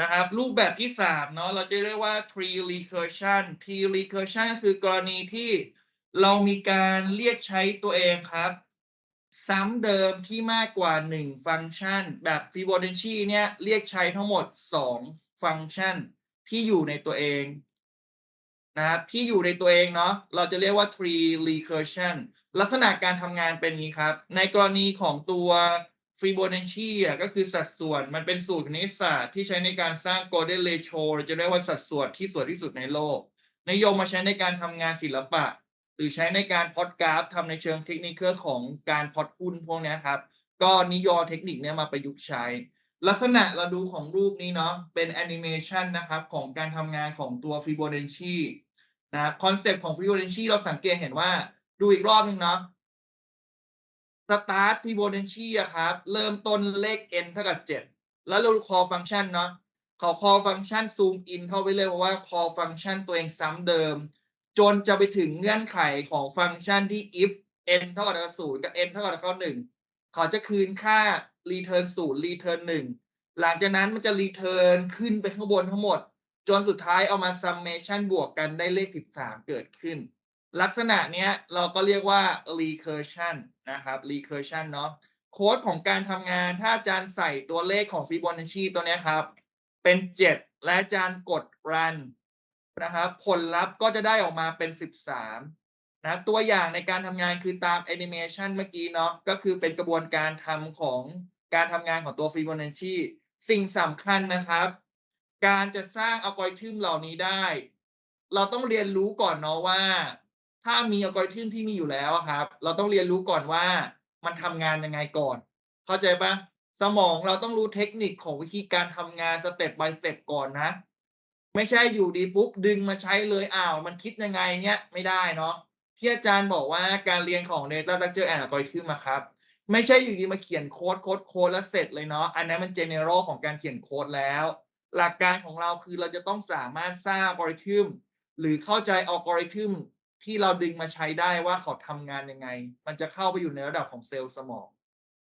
นะครับ รูปแบบที่สามเนาะเราจะเรียกว่า tree recursion tree recursion ก็คือกรณีที่เรามีการเรียกใช้ตัวเองครับ ซ้ำเดิมที่มากกว่า 1 ฟังก์ชัน แบบ Fibonacci เนี่ยเรียกใช้ทั้งหมด 2 ฟังก์ชันที่อยู่ในตัวเองนะครับที่อยู่ในตัวเองเนาะเราจะเรียกว่า tree recursion ลักษณะการทำงานเป็นนี้ครับ ในกรณีของตัว Fibonacci อะก็คือสัดส่วนมันเป็นสูตรคณิตศาสตร์ที่ใช้ในการสร้าง golden ratio เราจะเรียกว่าสัดส่วนที่สวยที่สุดในโลก นิยมมาใช้ในการทำงานศิลปะ หรือใช้ในการพอดกราฟทำในเชิงเทคนิคของการพอดหุ้นพวกนี้ครับ ก็นิยมเทคนิคเนี้ยมาประยุกต์ใช้ ลักษณะเราดูของรูปนี้เนาะเป็นแอนิเมชันนะครับของการทำงานของตัว Fibonacci นะครับคอนเซปต์ของ Fibonacci เราสังเกตเห็นว่าดูอีกรอบหนึงเนาะ สตาร์ท Fibonacci อะครับ เริ่มต้นเลข n เท่ากับ7แล้วเรา call ฟังก์ชันเนาะเขา call ฟังก์ชัน zoom in เข้าไปเลยเพราะว่า call ฟังก์ชันตัวเองซ้ำเดิม จนจะไปถึงเงื่อนไขของฟังก์ชันที่ if n เท่ากับ0กับ n เท่ากับ1เขาจะคืนค่า return 0 return 1หลังจากนั้นมันจะ return ขึ้นไปข้างบนทั้งหมด จนสุดท้ายเอามา summation บวกกันได้เลข 13 เกิดขึ้น ลักษณะเนี้ยเราก็เรียกว่า recursion นะครับ recursion เนาะโค้ดของการทำงานถ้าอาจารย์ใส่ตัวเลขของ Fibonacci ตัวนี้ครับ เป็น 7 และอาจารย์กด run นะครับผลลัพธ์ก็จะได้ออกมาเป็น 13นะตัวอย่างในการทำงานคือตามแอนิเมชันเมื่อกี้เนาะก็คือเป็นกระบวนการทำของการทำงานของตัว Fibonacci สิ่งสำคัญนะครับ การจะสร้างอัลกอริทึมเหล่านี้ได้ เราต้องเรียนรู้ก่อนเนาะว่า ถ้ามีอัลกอริทึมที่มีอยู่แล้วครับ เราต้องเรียนรู้ก่อนว่ามันทำงานยังไงก่อน เข้าใจปะสมองเราต้องรู้เทคนิคของวิธีการทำงานสเต็ป by สเต็ปก่อนนะ ไม่ใช่อยู่ดีปุ๊บดึงมาใช้เลยอ้าว มันคิดยังไงเนี้ยไม่ได้เนาะที่อาจารย์บอกว่าการเรียนของ Data Structure and Algorithm อะครับ ไม่ใช่อยู่ดีมาเขียนโค้ดโค้ดโค้ดแล้วเสร็จเลยเนาะอันนั้นมัน general ของการเขียนโค้ดแล้ว หลักการของเราคือเราจะต้องสามารถสร้างอัลกอริทึมหรือเข้าใจอัลกอริทึม ที่เราดึงมาใช้ได้ว่าเขาทำงานยังไง มันจะเข้าไปอยู่ในระดับของเซลล์สมอง